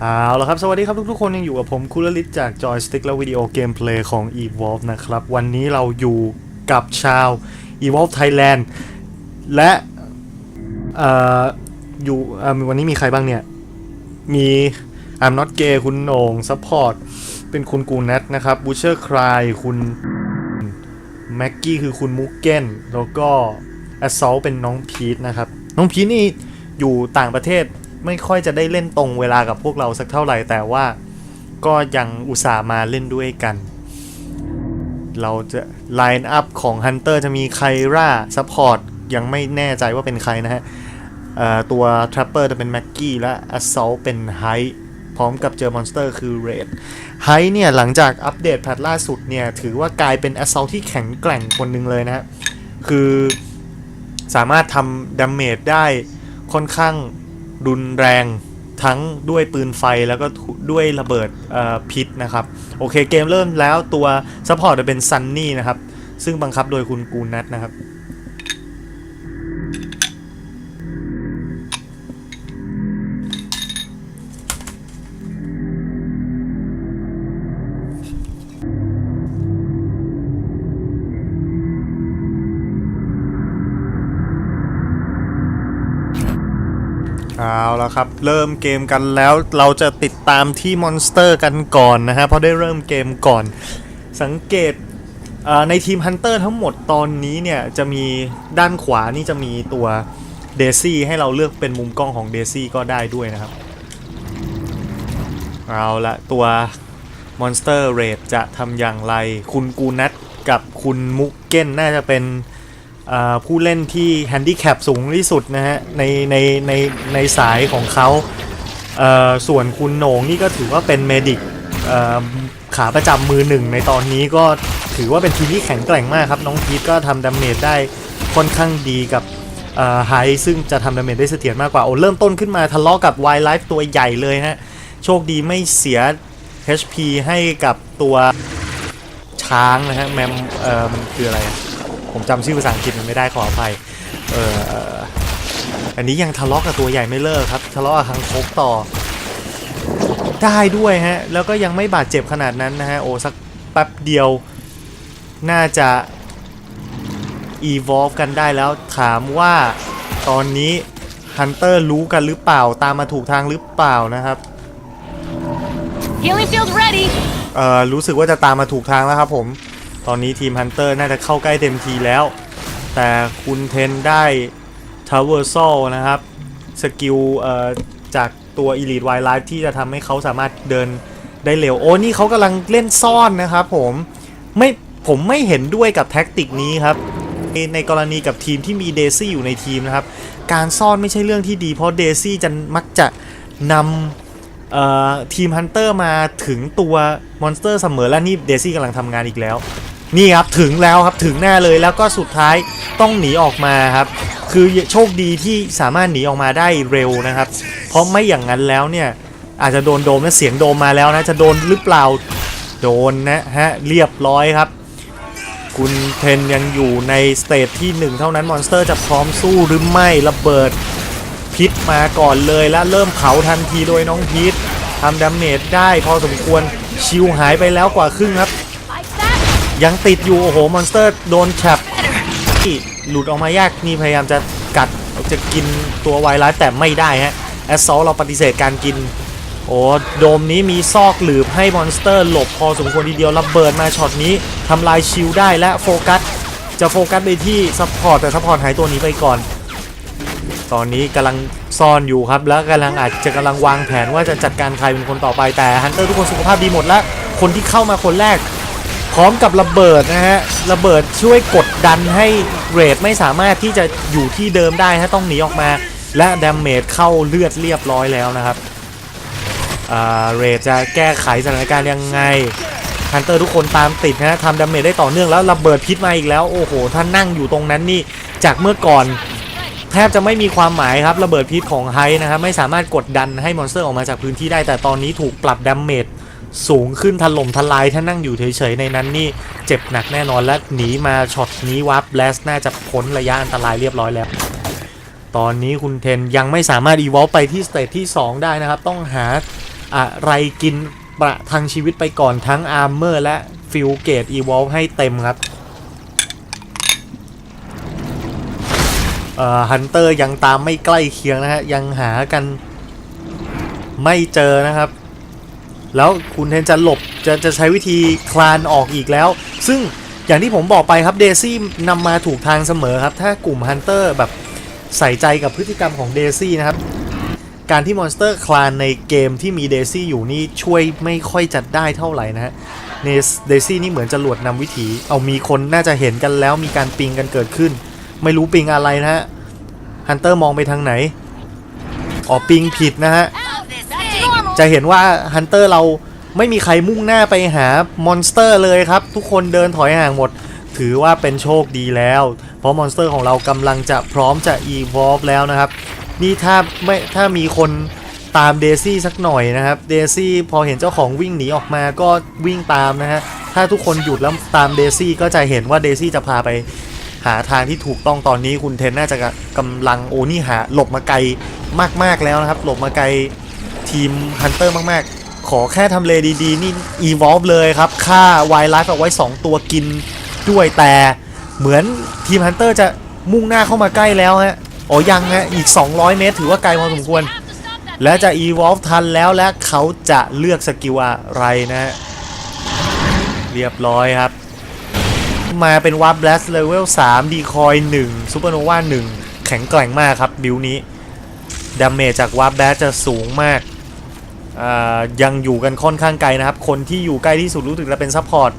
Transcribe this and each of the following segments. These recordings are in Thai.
เอาละครับ สวัสดีครับทุกๆคนยังอยู่กับผมคุลลิตจาก Joystick และวิดีโอเกมเพลย์ของ Evolve นะครับ วันนี้เราอยู่กับชาว Evolve Thailand และเอ่ออยู่เอ่อวันนี้มีใครบ้างเนี่ย มี I'm not gay คุณโหน่ง Support เป็นคุณกูนัทนะครับ Butcher Cry คุณแม็กกี้คือคุณมุกเก้น แล้วก็ Assault เป็นน้องพีทนะครับ น้องพีทนี่อยู่ต่างประเทศ ไม่ค่อยจะได้เล่นตรงเวลากับพวกเราสักเท่าไหร่แต่ว่าก็ยังอุตส่าห์มาเล่นด้วยกัน เราจะไลน์อัพของ Hunter จะมีไคร่าซัพพอร์ตยังไม่แน่ใจว่าเป็นใครนะฮะเอ่อตัว Trapper จะเป็นแม็กกี้และ Assault เป็นไฮพร้อมกับเจอมอนสเตอร์คือ Red ไฮเนี่ยหลังจากอัปเดตแพทล่าสุดเนี่ย ถือว่ากลายเป็น Assault ที่แข็งแกร่งคนหนึ่งเลยนะฮะคือสามารถทำดาเมจได้ค่อนข้าง รุนแรงทั้งด้วยปืนไฟแล้วก็ด้วยระเบิดพิษนะครับ โอเคเกมเริ่มแล้วตัวซัพพอร์ตจะเป็นซันนี่นะครับ ซึ่งบังคับโดยคุณกูนัทนะครับ เอาและครับ เริ่มเกมกันแล้วเราจะติดตามที่มอนสเตอร์กันก่อนนะฮะ เพราะได้เริ่มเกมก่อน สังเกตในทีมฮันเตอร์ทั้งหมดตอนนี้เนี่ย จะมีด้านขวานี่จะมีตัวเดซี่ให้เราเลือกเป็นมุมกล้องของเดซี่ก็ได้ด้วยนะครับ เอาละตัวมอนสเตอร์เรดจะทำอย่างไร คุณกูนัทกับคุณมุกเก้นน่าจะเป็น ผู้เล่นที่แฮนดิแคปสูงที่สุดนะฮะในในในในสายของเขาเส่วนคุณโหน่งนี่ก็ถือว่าเป็นเมดิกขาประจำมือหนึ่งในตอนนี้ก็ถือว่าเป็นทีมที่แข็งแกร่งมากครับ น้องพีทก็ทำดาเมจได้ค่อนข้างดีกับไฮซึ่งจะทำดาเมจได้เสถียรมากกว่าโอ้เริ่มต้นขึ้นมาทะเลาะกับไวไลฟ์ตัวใหญ่เลยฮะ โชคดีไม่เสีย HP ให้กับตัวช้างนะฮะแมมเอ่อมันคืออะไรอะ ผมจำชื่อภาษาอังกฤษมันไม่ได้ขออภัยเออเอ่ออันนี้ยังทะเลาะกับตัวใหญ่ไม่เลิกครับ ทะเลาะกับคังคกต่อ ได้ด้วยฮะ แล้วก็ยังไม่บาดเจ็บขนาดนั้นนะฮะ โอ้สักแป๊บเดียว น่าจะ evolve กันได้แล้ว ถามว่าตอนนี้ฮันเตอร์รู้กันหรือเปล่า ตามมาถูกทางหรือเปล่านะครับ Healing field ready. เอ่อ รู้สึกว่าจะตามมาถูกทางแล้วครับผม ตอนนี้ทีมฮันเตอร์น่าจะเข้าใกล้เต็มทีแล้ว แต่คุณเทนได้ทาวเวอร์โซนะครับ สกิลจากตัว Elite Wildlife ที่จะทำให้เขาสามารถเดินได้เร็ว โอ้นี่เขากำลังเล่นซ่อนนะครับผมไม่ผมไม่เห็นด้วยกับแท็กติกนี้ครับ ในกรณีกับทีมที่มีเดซี่อยู่ในทีมนะครับ การซ่อนไม่ใช่เรื่องที่ดีเพราะเดซี่จะมักจะนำ ทีมฮันเตอร์มาถึงตัวมอนสเตอร์เสมอแล้วนี่เดซี่กำลังทำงานอีกแล้ว นี่ครับถึงแล้วครับถึงแน่เลยแล้วก็สุดท้ายต้องหนีออกมาครับ คือโชคดีที่สามารถหนีออกมาได้เร็วนะครับ เพราะไม่อย่างนั้นแล้วเนี่ยอาจจะโดนโดมและเสียงโดมมาแล้วนะจะโดนหรือเปล่าโดนนะฮะเรียบร้อยครับ คุณเทนยังอยู่ในสเตจที่หนึ่งเท่านั้นมอนสเตอร์จะพร้อมสู้หรือไม่ระเบิด พิษมาก่อนเลยและเริ่มเผาทันทีโดยน้องพีททำดาเมจได้พอสมควรชิวหายไปแล้วกว่าครึ่งครับ ยังติดอยู่โอ้โหมอนสเตอร์โดนแฉบที่หลุดออกมายากนี่พยายามจะกัดจะกินตัวไวรัสแต่ไม่ได้ฮะแอสซอลเราปฏิเสธการกิน โอ้โดมนี้มีซอกหลืบให้มอนสเตอร์หลบพอสมควรทีเดียวระเบิดมาช็อตนี้ทำลายชิลได้และโฟกัสจะโฟกัสไปที่ซัพพอร์ตแต่ซัพพอร์ตหายตัวหนี้ไปก่อน ตอนนี้กำลังซ่อนอยู่ครับแล้วกำลังอาจจะกำลังวางแผนว่าจะจัดการใครเป็นคนต่อไปแต่ฮันเตอร์ทุกคนสุขภาพดีหมดแล้วคนที่เข้ามาคนแรก พร้อมกับระเบิดนะฮะระเบิดช่วยกดดันให้เรดไม่สามารถที่จะอยู่ที่เดิมได้ถ้าต้องหนีออกมา และดาเมจเข้าเลือดเรียบร้อยแล้วนะครับเรดจะแก้ไขสถานการณ์ยังไงฮันเตอร์ทุกคนตามติดนะฮะทำดาเมจได้ต่อเนื่องแล้วระเบิดพิษมาอีกแล้ว โอ้โห ถ้านั่งอยู่ตรงนั้นนี่ จากเมื่อก่อน แทบจะไม่มีความหมายครับระเบิดพิษของไฮนะครับไม่สามารถกดดันให้มอนสเตอร์ออกมาจากพื้นที่ได้ แต่ตอนนี้ถูกปรับดาเมจสูงขึ้นถล่มทลายถ้านั่งอยู่เฉยๆในนั้นนี่เจ็บหนักแน่นอนและหนีมาช็อตนี้วับแบลสน่าจะพ้นระยะอันตรายเรียบร้อยแล้ว ตอนนี้คุณเทนยังไม่สามารถอีวอลไปที่สเตจที่ 2 ได้นะครับ ต้องหาอะไรกินประทังชีวิตไปก่อนทั้งอาร์เมอร์และฟิลเกตอีวอลให้เต็มครับ เอ่อ ฮันเตอร์ยังตามไม่ใกล้เคียงนะฮะยังหากันไม่เจอนะครับ แล้วคุณเทนจะหลบจะจะใช้วิธีคลานออกอีกแล้ว ซึ่งอย่างที่ผมบอกไปครับเดซี่นำมาถูกทางเสมอครับ ถ้ากลุ่มฮันเตอร์แบบใส่ใจกับพฤติกรรมของเดซี่นะครับ การที่มอนสเตอร์คลานในเกมที่มีเดซี่อยู่นี่ช่วยไม่ค่อยจัดได้เท่าไหร่นะฮะเนสเดซี่นี่เหมือนจะหลวดนำวิถี เอามีคนน่าจะเห็นกันแล้วมีการปิงกันเกิดขึ้น ไม่รู้ปิงอะไรนะฮะฮันเตอร์มองไปทางไหนอ๋อปิงผิดนะฮะจะเห็นว่าฮันเตอร์เราไม่มีใครมุ่งหน้าไปหามอนสเตอร์เลยครับ ทุกคนเดินถอยห่างหมด ถือว่าเป็นโชคดีแล้ว เพราะมอนสเตอร์ของเรากำลังจะพร้อมจะ evolve แล้วนะครับ นี่ถ้าไม่ถ้ามีคนตามเดซี่สักหน่อยนะครับเดซี่พอเห็นเจ้าของวิ่งหนีออกมาก็วิ่งตามนะฮะถ้าทุกคนหยุดแล้วตามเดซี่ก็จะเห็นว่าเดซี่จะพาไป หาทางที่ถูกต้องตอนนี้คุณเทนน่าจะกำลังโอ้นี่หาหลบมาไกลมากๆแล้วนะครับ หลบมาไกลทีมฮันเตอร์มากๆ ขอแค่ทำเลดีๆ นี่ evolve เลยครับฆ่าไวไลฟ์เอาไว้ 2 ตัวกินด้วยแต่เหมือนทีมฮันเตอร์จะมุ่งหน้าเข้ามาใกล้แล้วฮะอ๋อยังฮะอีก 200 เมตร ถือว่าไกลพอสมควร และจะ evolve ทันแล้วและเขาจะเลือกสกิลอะไรนะฮะเรียบร้อยครับ มาเป็นวาร์ b แบลสเลเวล3ดีคอย1ซูเปอร์โนวา1แข็งแกร่งมากครับบิวนี้ดาเมจจากวาร์ b แบลสจะสูงมากยังอยู่กันค่อนข้างไกลนะครับ คนที่อยู่ใกล้ที่สุดรู้สึกจะเป็นซัพพอร์ต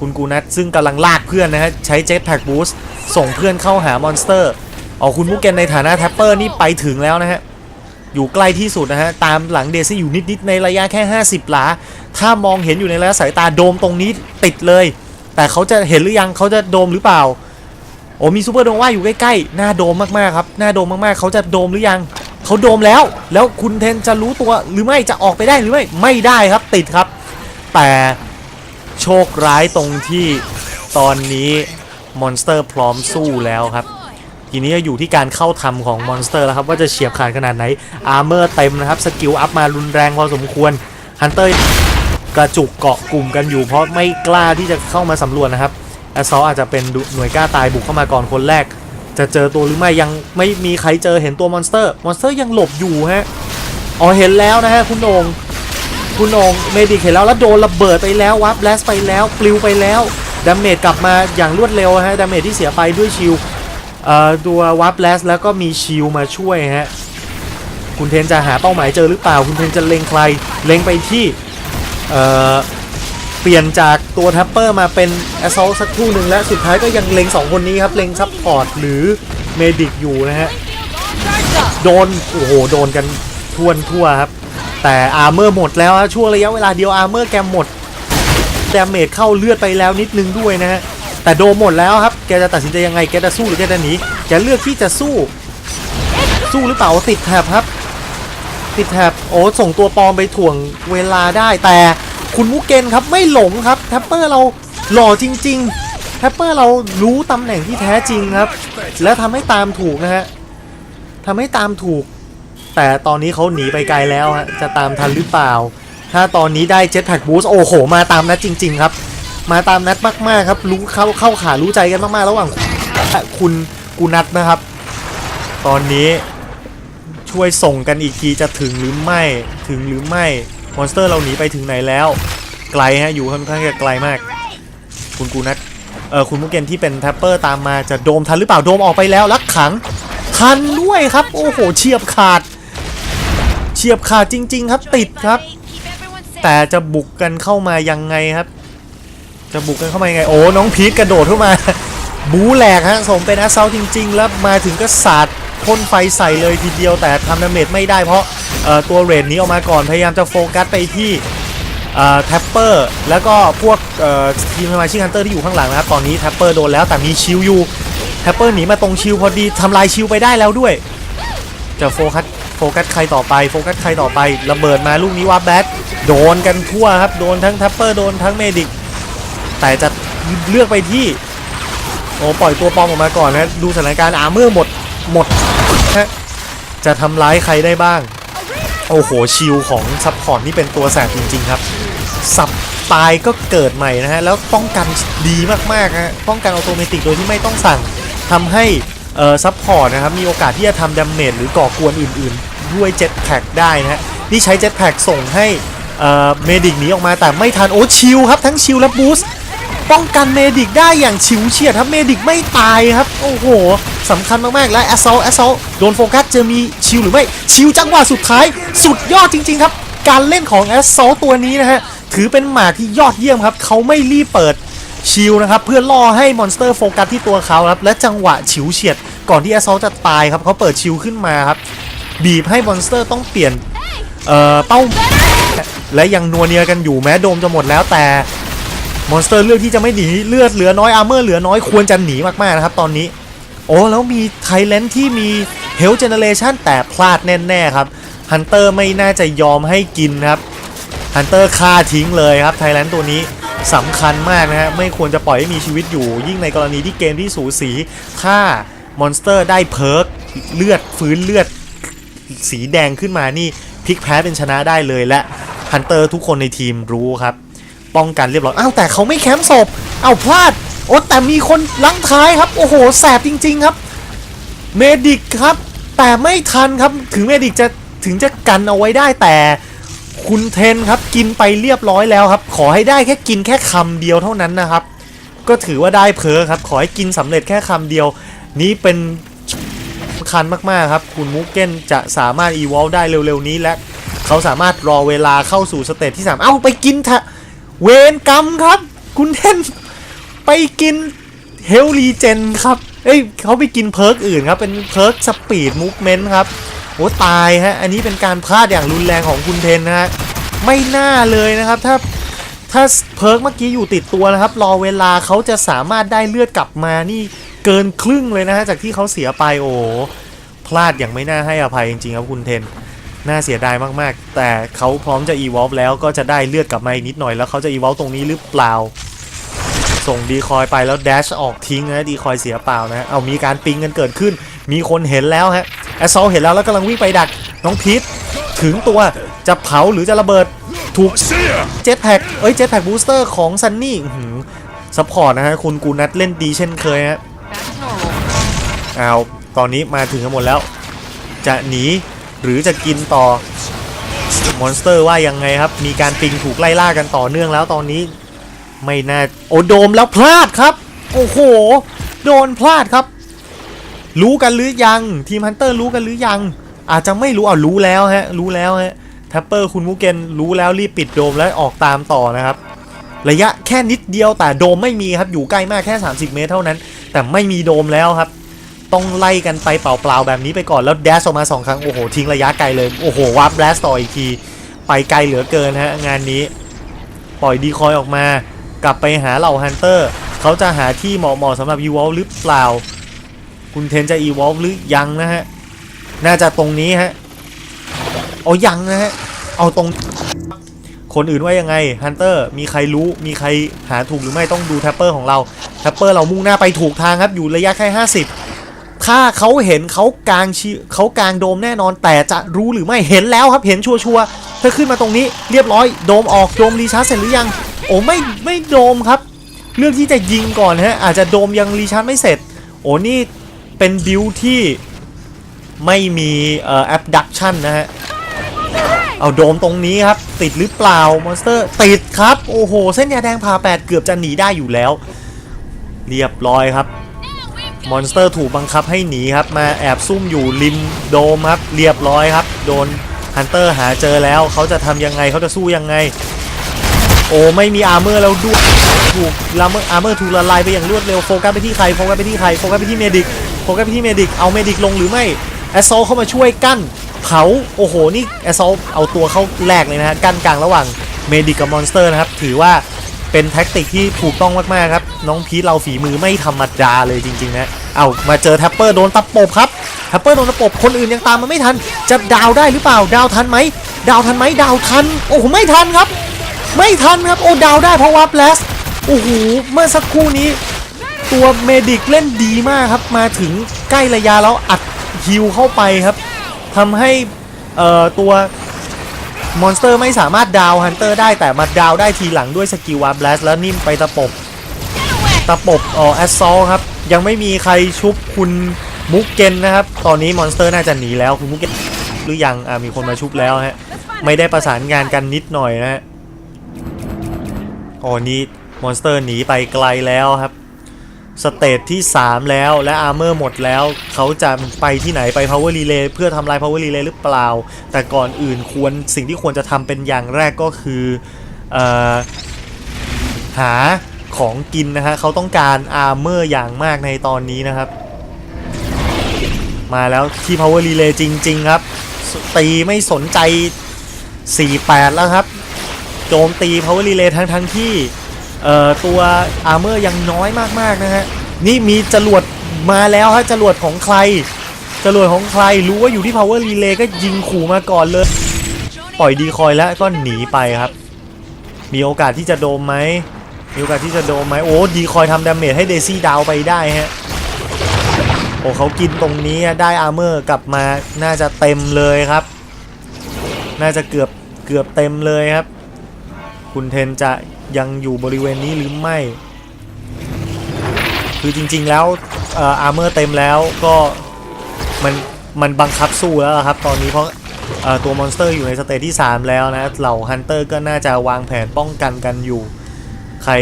คุณกูนัทซึ่งกำลังลากเพื่อนนะฮะใช้เจ็ตแพ็กบูสส่งเพื่อนเข้าหามอนสเตอร์อ๋อคุณมุกเกนในฐานะแท็ปเปอร์นี่ไปถึงแล้วนะฮะ อยู่ใกล้ที่สุดนะฮะ ตามหลังเดซี่อยู่นิด ๆ ในระยะแค่ 50 หลา ถ้ามองเห็นอยู่ในระยะสายตาโดมตรงนี้ติดเลย แต่เขาจะเห็นหรือยังเขาจะโดมหรือเปล่าโอ้มีซูเปอร์โดมว่าอยู่ใกล้ๆหน้าโดมมากๆครับหน้าโดมมากๆเขาจะโดมหรือยังเขาโดมแล้ว แล้วคุณเทนจะรู้ตัวหรือไม่จะออกไปได้หรือไม่ไม่ได้ครับติดครับ แต่โชคร้ายตรงที่ตอนนี้มอนสเตอร์พร้อมสู้แล้วครับทีนี้อยู่ที่การเข้าทำของมอนสเตอร์แล้วครับ ว่าจะเฉียบขาดขนาดไหนอาร์เมอร์เต็มนะครับ สกิลอัพมารุนแรงพอสมควรฮันเตอร์ กระจุกเกาะกลุ่มกันอยู่ เพราะไม่กล้าที่จะเข้ามาสำรวจนะครับแอสซออาจจะเป็นหน่วยกล้าตายบุกเข้ามาก่อนคนแรก จะเจอตัวหรือไม่ยังไม่มีใครเจอเห็นตัวมอนสเตอร์มอนสเตอร์ยังหลบอยู่ฮะอ๋อเห็นแล้วนะฮะคุณโหนงคุณโหนงเมดิกเห็นแล้วแล้วโดนระเบิดไปแล้ววับแลสไปแล้วปลิวไปแล้วดาเมจกลับมาอย่างรวดเร็วฮะดาเมจที่เสียไปด้วยชิลเอ่อตัววับแลสแล้วก็มีชิลมาช่วยฮะคุณเทนจะหาเป้าหมายเจอหรือเปล่า คุณเทนจะเล็งใคร เล็งไปที่ เเปลี่ยนจากตัวแท็ปเปอร์มาเป็นแอสซอลสักครู่หนึ่งและสุดท้ายก็ยังเล็ง2คนนี้ครับ เล็งซับพอร์ตหรือเมดิกอยู่นะฮะ โดน โอ้โห โดนกันทั่วทั่วครับ แต่อาร์เมอร์หมดแล้วช่วงระยะเวลาเดียวอาร์เมอร์แกหมดแดาเมจเข้าเลือดไปแล้วนิดนึงด้วยนะฮะ แต่โดนหมดแล้วครับ แกจะตัดสินใจยังไง แกจะสู้หรือแกจะหนี แกเลือกที่จะสู้ สู้หรือเปล่าติดแถบครับ ติดแถบโอ้ส่งตัวปลอมไปถ่วงเวลาได้แต่คุณมุกเกนครับไม่หลงครับแท็ปเปอร์เราหล่อจริง ๆแท็ปเปอร์เรารู้ตำแหน่งที่แท้จริงครับ แล้วทำให้ตามถูกนะฮะทำให้ตามถูก แต่ตอนนี้เขาหนีไปไกลแล้วฮะจะตามทันหรือเปล่า ถ้าตอนนี้ได้เจ็ตแพ็กบูสโอ้โห มาตามนัดจริง ๆ ครับ มาตามนัดมากๆครับรู้เข้าเข้าขารู้ใจกันมากๆ ระหว่างคุณกูนัดนะครับ ตอนนี้ ช่วยส่งกันอีกทีจะถึงหรือไม่ถึงหรือไม่มอนสเตอร์เราหนีไปถึงไหนแล้ว ไกลฮะอยู่ค่อนข้างจะไกลมาก คุณกูนัดเออคุณมุกเกนที่เป็นแทปเปอร์ตามมาจะโดมทันหรือเปล่าโดมออกไปแล้วลักขังทันด้วยครับ โอ้โหเฉียบขาด เฉียบขาดจริง ๆ ครับติดครับ แต่จะบุกกันเข้ามายังไงครับ จะบุกกันเข้ามายังไงโอ้น้องพีทกระโดดเข้ามา บูแหลกฮะสมเป็นแอสเซลจริง ๆ แล้วมาถึงก็สาด พ่นไฟใส่เลยทีเดียวแต่ทำดาเมจไม่ได้เพราะตัวเรนนี้ออกมาก่อนพยายามจะโฟกัสไปที่แท็ปเปอร์แล้วก็พวกทีมสมาชิกฮันเตอร์ที่อยู่ข้างหลังนะครับตอนนี้แท็ปเปอร์โดนแล้วแต่มีชิลอยู่แท็ปเปอร์หนีมาตรงชิลพอดีทำลายชิลไปได้แล้วด้วย จะโฟกัสโฟกัสใครต่อไปโฟกัสใครต่อไประเบิดมาลูกนี้ว่าแบทโดนกันทั่วครับโดนทั้งแทัปเปอร์โดนทั้งเมดิกแต่จะเลือกไปที่โอ้ปล่อยตัวปอมออกมาก่อนนะดูสถานการณ์อาเมอร์หมด หมดฮะจะทำร้ายใครได้บ้าง โอ้โห ชิลของซัพพอร์ตนี่เป็นตัวแสบจริง ๆ ครับ สับตายก็เกิดใหม่นะฮะ แล้วป้องกันดีมากๆฮะ ป้องกันออโตเมติกโดยที่ไม่ต้องสั่งทำให้เอ่อซัพพอร์ตนะครับ มีโอกาสที่จะทำดาเมจหรือก่อกวนอื่น ๆ ด้วยเจ็ตแพ็กได้นะฮะ นี่ใช้เจ็ตแพ็กส่งให้เอ่อเมดิกหนีออกมาแต่ไม่ทัน โอ้ชิลครับ ทั้งชิลและบูสต์ ป้องกันเมดิกได้อย่างฉิวเฉียดครับเมดิกไม่ตายครับ โอ้โหสำคัญมากๆและแอสซแอสซโดนโฟกัสจะมีชิวหรือไม่ชิวจังหวะสุดท้าย สุดยอดจริง ๆ ครับ การเล่นของแอสซตัวนี้นะฮะถือเป็นหมากที่ยอดเยี่ยมครับ เขาไม่รีบเปิดชิลนะครับเพื่อล่อให้มอนสเตอร์โฟกัสที่ตัวเขาครับและจังหวะฉิวเฉียด ก่อนที่แอสซอลจะตายครับเขาเปิดชิลขึ้นมาครับบีบให้มอนสเตอร์ต้องเปลี่ยนเอ่อเป้าและยังนัวเนียกันอยู่แม้โดมจะหมดแล้วแต่ มอนสเตอร์เลือกที่จะไม่หนีเลือดเหลือน้อยอาร์เมอร์เหลือน้อยควรจะหนีมากๆนะครับตอนนี้ โอ้แล้วมีไทเลนที่มีเฮลเจเนเรชันแต่พลาดแน่ๆครับฮันเตอร์ไม่น่าจะยอมให้กินครับฮันเตอร์ฆ่าทิ้งเลยครับไทเลนตัวนี้สำคัญมากนะฮะไม่ควรจะปล่อยให้มีชีวิตอยู่ ยิ่งในกรณีที่เกมที่สูสี ถ้ามอนสเตอร์ได้เพิร์กเลือดฟื้นเลือดสีแดงขึ้นมานี่พลิกแพ้เป็นชนะได้เลยและฮันเตอร์ทุกคนในทีมรู้ครับ ป้องกันเรียบร้อยอ้าวแต่เขาไม่แคมป์ศพอ้าวพลาดโอ้แต่มีคนลังท้ายครับ โอ้โหแสบจริง ๆครับ เมดิกครับ แต่ไม่ทันครับถึงเมดิกจะถึงจะกันเอาไว้ได้แต่คุณเทนครับกินไปเรียบร้อยแล้วครับ ขอให้ได้แค่กินแค่คำเดียวเท่านั้นนะครับ ก็ถือว่าได้เพอครับ ขอให้กินสำเร็จแค่คำเดียว นี้เป็นสำคัญมากๆครับ คุณมุกเก้นจะสามารถอีวอลได้เร็วๆนี้และ เขาสามารถรอเวลาเข้าสู่สเตจที่สามเอ้าไปกินเถอะ เวรกรรมครับ คุณเทนไปกินเฮลรีเจนครับ เอ้ยเขาไปกินเพิร์กอื่นครับ เป็นเพิร์กสปีดมูฟเมนต์ครับโอ้ตายฮะ อันนี้เป็นการพลาดอย่างรุนแรงของคุณเทนนะฮะ ไม่น่าเลยนะครับ ถ้าถ้าเพิร์กเมื่อกี้อยู่ติดตัวนะครับ รอเวลาเขาจะสามารถได้เลือดกลับมานี่เกินครึ่งเลยนะฮะ จากที่เขาเสียไปโอ้พลาดอย่างไม่น่าให้อภัยจริงๆครับคุณเทน น่าเสียดายมากๆ แต่เขาพร้อมจะ evolve แล้วก็จะได้เลือดกลับมาอีกนิดหน่อยแล้วเขาจะ evolve ตรงนี้หรือเปล่า ส่งดีคอยไปแล้ว dash ออกทิ้งนะดีคอยเสียเปล่านะ เอามีการปิงกันเกิดขึ้น มีคนเห็นแล้วฮะแอสซอลเห็นแล้วแล้วกำลังวิ่งไปดักน้องพีทถึงตัวจะเผาหรือจะระเบิดถูกเจ็ตแพ็กเอ้ยเจ็ตแพ็กบูสเตอร์ของซันนี่ซัพพอร์ตนะฮะคุณกูนัทเล่นดีเช่นเคยฮะเอาตอนนี้มาถึงกันหมดแล้ว จะหนี หรือจะกินต่อมอนสเตอร์ว่ายังไงครับ มีการปิงถูกไล่ล่ากันต่อเนื่องแล้วตอนนี้ ไม่น่าโอโดมแล้วพลาดครับ โอ้โห โดนพลาดครับ รู้กันหรือยัง ทีมฮันเตอร์รู้กันหรือยัง อาจจะไม่รู้อะรู้แล้วฮะ รู้แล้วฮะแทปเปอร์คุณมูเกนรู้แล้วรีบปิดโดมแล้วออกตามต่อนะครับ ระยะแค่นิดเดียวแต่โดมไม่มีครับอยู่ใกล้มากแค่ 30 เมตรเท่านั้น แต่ไม่มีโดมแล้วครับ ต้องไล่กันไปเปล่าๆแบบนี้ไปก่อนแล้วแดชออกมา 2 ครั้ง โอ้โห ทิ้งระยะไกลเลย โอ้โหวาร์ปแบลสต่ออีกที ไปไกลเหลือเกินฮะ งานนี้ปล่อยดีคอยออกมา กลับไปหาเหล่าฮันเตอร์เขาจะหาที่เหมาะๆสำหรับอีวอลหรือเปล่า คุณเทนจะอีวอลหรือยังนะฮะ น่าจะตรงนี้ฮะเอายังนะฮะ เอาตรง คนอื่นว่ายังไงฮันเตอร์มีใครรู้มีใครหาถูกหรือไม่ต้องดูแทปเปอร์ของเราแทปเปอร์เรามุ่งหน้าไปถูกทางครับอยู่ระยะแค่50 ถ้าเขาเห็นเขากลางชีเขากลางโดมแน่นอน แต่จะรู้หรือไม่เห็นแล้วครับเห็นชัวร์ๆถ้าขึ้นมาตรงนี้เรียบร้อยโดมออกโดมรีชาร์จเสร็จหรือยัง โอ้ไม่ไม่โดมครับเลือกที่จะยิงก่อนฮะอาจจะโดมยังรีชาร์จไม่เสร็จ โอ้นี่เป็นบิลที่ไม่มีเอ่อแอปดักชันนะฮะเอาโดมตรงนี้ครับ ติดหรือเปล่ามอนสเตอร์ ติดครับ โอ้โห เส้นยาแดงผ่าแปดเกือบจะหนีได้อยู่แล้ว เรียบร้อยครับ มอนสเตอร์ถูกบังคับให้หนีครับ มาแอบซุ่มอยู่ริมโดมครับ เรียบร้อยครับ โดนฮันเตอร์หาเจอแล้ว เขาจะทำยังไงเขาจะสู้ยังไง โอ้ไม่มีอาร์เมอร์แล้วด้วยถูกลาเมอร์อาร์เมอร์ถูกละลายไปอย่างรวดเร็วโฟกัสไปที่ใครโฟกัสไปที่ใครโฟกัสไปที่เมดิกโฟกัสไปที่เมดิกเอาเมดิกลงหรือไม่แอสโซเข้ามาช่วยกั้นเผาโอ้โหนี่แอสโซเอาตัวเข้าแรกเลยนะฮะกั้นกลางระหว่างเมดิกกับมอนสเตอร์นะครับถือว่า เป็นแท็กติกที่ถูกต้องมากๆครับ น้องพีทเราฝีมือไม่ธรรมดาเลยจริงๆนะ เอามาเจอแท็ปเปอร์โดนตะปบครับ แท็ปเปอร์โดนตะปบคนอื่นยังตามมาไม่ทัน จะดาวได้หรือเปล่า ดาวทันไหม ดาวทันไหมดาวทัน โอ้โหไม่ทันครับ ไม่ทันครับ โอ้ดาวได้เพราะว่าแบลสโอ้โหเมื่อสักครู่นี้ ตัวเมดิกเล่นดีมากครับ มาถึงใกล้ระยะแล้วอัดฮิวเข้าไปครับทำให้เออตัว มอนสเตอร์ไม่สามารถดาวฮันเตอร์ได้แต่มาดาวได้ทีหลังด้วยสกิลวาร์บลัสแล้วนิ่มไปตะปบ ตะปบอ๋อแอสซอลครับ ยังไม่มีใครชุบคุณมุกเกนนะครับ ตอนนี้มอนสเตอร์น่าจะหนีแล้วคุณมุกเกนหรือยังอ่ามีคนมาชุบแล้วฮะไม่ได้ประสานงานกันนิดหน่อยนะฮะอ๋อนี้มอนสเตอร์หนีไปไกลแล้วครับ สเตจที่ 3 แล้วและอาร์เมอร์หมดแล้ว เขาจะไปที่ไหนไป Power Relay เพื่อทำลาย Power Relay หรือเปล่า แต่ก่อนอื่นควรสิ่งที่ควรจะทำเป็นอย่างแรกก็คืออหาของกินนะฮะเขาต้องการอาร์เมอร์อย่างมากในตอนนี้นะครับ มาแล้วที่ Power Relay จริง ๆ ครับ ตีไม่สนใจ 48 แล้วครับ โจมตี Power Relay ทั้งทั้งๆที่ เอ่อตัวอาร์เมอร์ยังน้อยมากๆนะฮะนี่มีจรวดมาแล้วฮะจรวดของใคร จรวดของใครรู้ว่าอยู่ที่ Power Relay ก็ยิงขู่มาก่อนเลย ปล่อยดีคอยแล้วก็หนีไปครับ มีโอกาสที่จะโดมไหมมีโอกาสที่จะโดมไหมโอ้ดีคอยทำดาเมจให้เดซี่ดาวไปได้ฮะโอ้เขากินตรงนี้ได้อาร์เมอร์กลับมาน่าจะเต็มเลยครับ น่าจะเกือบเกือบเต็มเลยครับ คุณเทนจะ ยังอยู่บริเวณนี้หรือไม่ คือจริง ๆ แล้วอาร์เมอร์เต็มแล้วก็มันมันบังคับสู้แล้วครับตอนนี้เพราะตัวมอนสเตอร์อยู่ในสเตจที่ 3 แล้วนะเหล่าฮันเตอร์ก็น่าจะวางแผนป้องกันกันอยู่ ใคร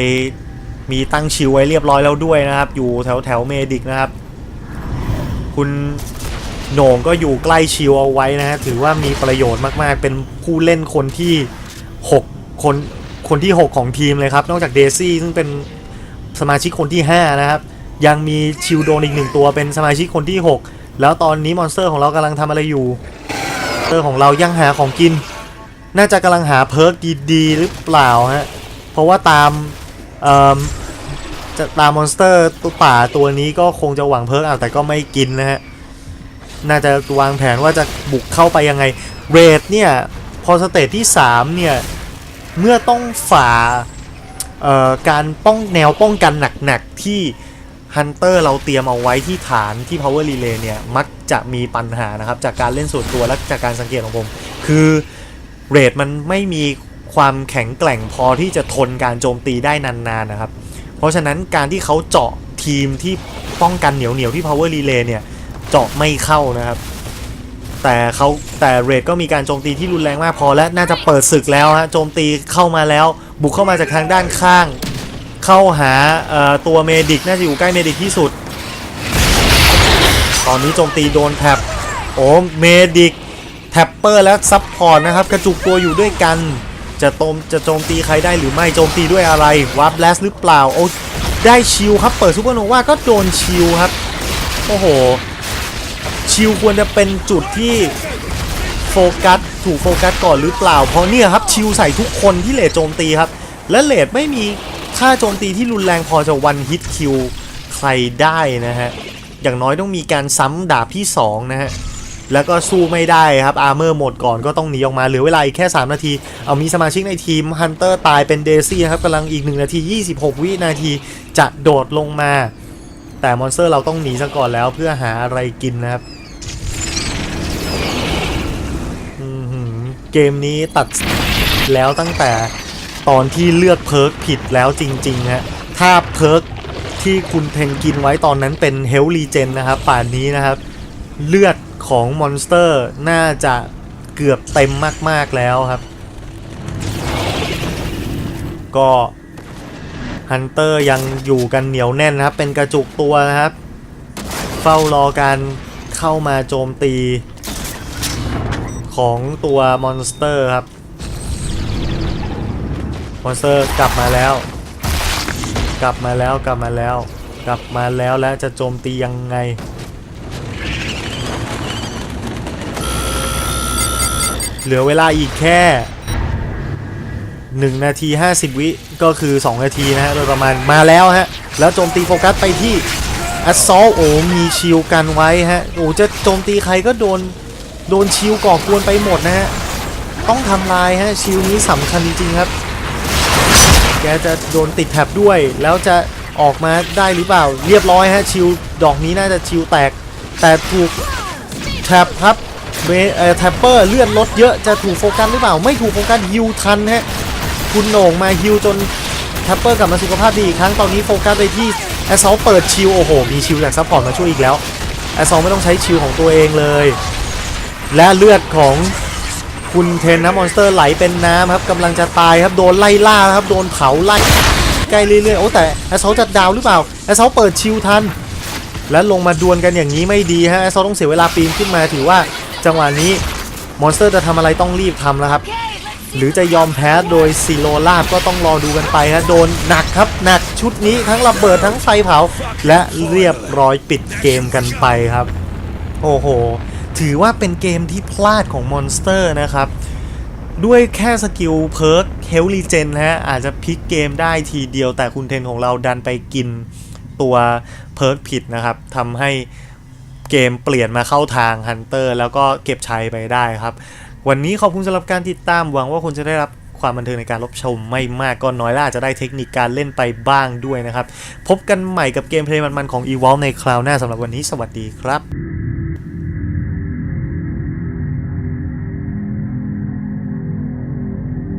มีตั้งชิวไว้เรียบร้อยแล้วด้วยนะครับ อยู่แถวแถวเมดิกนะครับ คุณโหน่งก็อยู่ใกล้ชิวเอาไว้นะฮะถือว่ามีประโยชน์มากๆ เป็นผู้เล่นคนที่ 6 คน คนที่ 6 ของทีมเลยครับ นอกจากเดซี่ซึ่งเป็นสมาชิกคนที่ 5 นะครับ ยังมีชิวโดนอีกหนึ่งตัวเป็นสมาชิกคนที่ 6 แล้วตอนนี้มอนสเตอร์ของเรากำลังทำอะไรอยู่เตอร์ของเรายังหาของกิน น่าจะกำลังหาเพิร์กดีๆหรือเปล่าฮะเพราะว่าตามเอ่อจะตามมอนสเตอร์ตัวป่าตัวนี้ก็คงจะหวังเพิร์กเอาแต่ก็ไม่กินนะฮะน่าจะวางแผนว่าจะบุกเข้าไปยังไงเรดเนี่ยพอสเตจที่ 3 เนี่ย เมื่อต้องฝ่าการป้องแนวป้องกันหนักๆ ที่ฮันเตอร์เราเตรียมเอาไว้ที่ฐานที่ Power Relay เนี่ย มักจะมีปัญหานะครับ จากการเล่นส่วนตัวและจากการสังเกตของผม คือเรดมันไม่มีความแข็งแกร่งพอที่จะทนการโจมตีได้นานๆนะครับ เพราะฉะนั้นการที่เขาเจาะทีมที่ป้องกันเหนียวเหนียวๆที่ power relay เนี่ย เจาะไม่เข้านะครับ แต่เขาแต่เรดก็มีการโจมตีที่รุนแรงมากพอและน่าจะเปิดศึกแล้วฮะโจมตีเข้ามาแล้ว บุกเข้ามาจากทางด้านข้าง เข้าหาตัวเมดิกน่าจะอยู่ใกล้เมดิกที่สุด ตอนนี้โจมตีโดนแท็บโอ้เมดิกแท็ปเปอร์และซับพอร์ตนะครับกระจุกตัวอยู่ด้วยกัน จะโจมจะโจมตีใครได้หรือไม่โจมตีด้วยอะไรวาร์ปแลสหรือเปล่าโอ้ได้ชิลครับเปิดซูเปอร์โนวาก็โดนชิลครับโอ้โห ชิลควรจะเป็นจุดที่โฟกัสถูกโฟกัสก่อนหรือเปล่า เพราะเนี่ยครับชิลใส่ทุกคนที่เลดโจมตีครับ และเลดไม่มีค่าโจมตีที่รุนแรงพอจะวันฮิตคิวใครได้นะฮะ อย่างน้อยต้องมีการซ้ำดาบที่ 2 นะฮะ แล้วก็สู้ไม่ได้ครับอาร์เมอร์หมดก่อนก็ต้องหนีออกมาเหลือเวลาอีกแค่ 3 นาที เอามีสมาชิกในทีมฮันเตอร์ตายเป็นเดซี่ครับกำลังอีก 1 นาที 26 วินาทีจะโดดลงมา แต่มอนสเตอร์เราต้องหนีซะก่อนแล้วเพื่อหาอะไรกินนะครับ เกมนี้ตัดแล้วตั้งแต่ตอนที่เลือกเพิร์กผิดแล้วจริงๆฮะถ้าเพิร์กที่คุณเทนกินไว้ตอนนั้นเป็นเฮลลีเจนนะครับป่านนี้นะครับ เลือดของมอนสเตอร์น่าจะเกือบเต็มมากๆแล้วครับ ก็ฮันเตอร์ยังอยู่กันเหนียวแน่นนะครับ เป็นกระจุกตัวนะครับ เฝ้ารอการเข้ามาโจมตี ของตัวมอนสเตอร์ครับ มอนสเตอร์กลับมาแล้ว กลับมาแล้วกลับมาแล้ว กลับมาแล้วและจะโจมตียังไงเหลือเวลาอีกแค่ 1 นาที 50 วิก็คือ 2 นาทีนะฮะโดยประมาณมาแล้วฮะ แล้วโจมตีโฟกัสไปที่ a s s a u l t โอ้มีชิลกันไว้ฮะ โอ้จะโจมตีใครก็โดน โดนชิลก่อกวนไปหมดนะฮะ ต้องทำลายฮะชิลนี้สำคัญจริงๆครับ แกจะโดนติดแท็บด้วย แล้วจะออกมาได้หรือเปล่า เรียบร้อยฮะชิลดอกนี้น่าจะชิลแตก แต่ถูกแท็บครับเบเอ่อแทปเปอร์เลื่อนลดเยอะจะถูกโฟกัสหรือเปล่า ไม่ถูกโฟกัสฮิวทันฮะคุณโหน่งมาฮิวจนแทปเปอร์กลับมาสุขภาพดีอีกครั้งตอนนี้โฟกัสไปที่แอสซอลเปิดชิลโอ้โหมีชิลจากซัพพอร์ตมาช่วยอีกแล้วแอสซอลไม่ต้องใช้ชิลของตัวเองเลย และเลือดของคุณเทนนะมอนสเตอร์ไหลเป็นน้ำครับกำลังจะตายครับโดนไล่ล่าครับโดนเผาไล่ใกล้เรื่อยๆโอ้แต่แอสซอลจะดาวหรือเปล่าแอสซอลเปิดชิลทัน และลงมาดวลกันอย่างนี้ไม่ดีฮะแอสซอลต้องเสียเวลาปีนขึ้นมาถือว่าจังหวะนี้มอนสเตอร์จะทำอะไรต้องรีบทำแล้วครับ หรือจะยอมแพ้โดยซีโรลาบก็ต้องรอดูกันไปฮะโดนหนักครับหนักชุดนี้ทั้งระเบิดทั้งไฟเผา และเรียบร้อยปิดเกมกันไปครับ โอ้โห ถือว่าเป็นเกมที่พลาดของมอนสเตอร์นะครับ ด้วยแค่สกิลเพิร์กเฮลลีเจนฮะ อาจจะพลิกเกมได้ทีเดียวแต่คุณเทนของเราดันไปกินตัวเพิร์กผิดนะครับทำให้เกมเปลี่ยนมาเข้าทางฮันเตอร์แล้วก็เก็บชัยไปได้ครับ วันนี้ขอบคุณสำหรับการติดตามหวังว่าคุณจะได้รับความบันเทิงในการรับชมไม่มากก็น้อยและอาจจะได้เทคนิคการเล่นไปบ้างด้วยนะครับ พบกันใหม่กับเกมเพลย์มันๆของ e v o l v e ในคราวหน้าสำหรับวันนี้สวัสดีครับ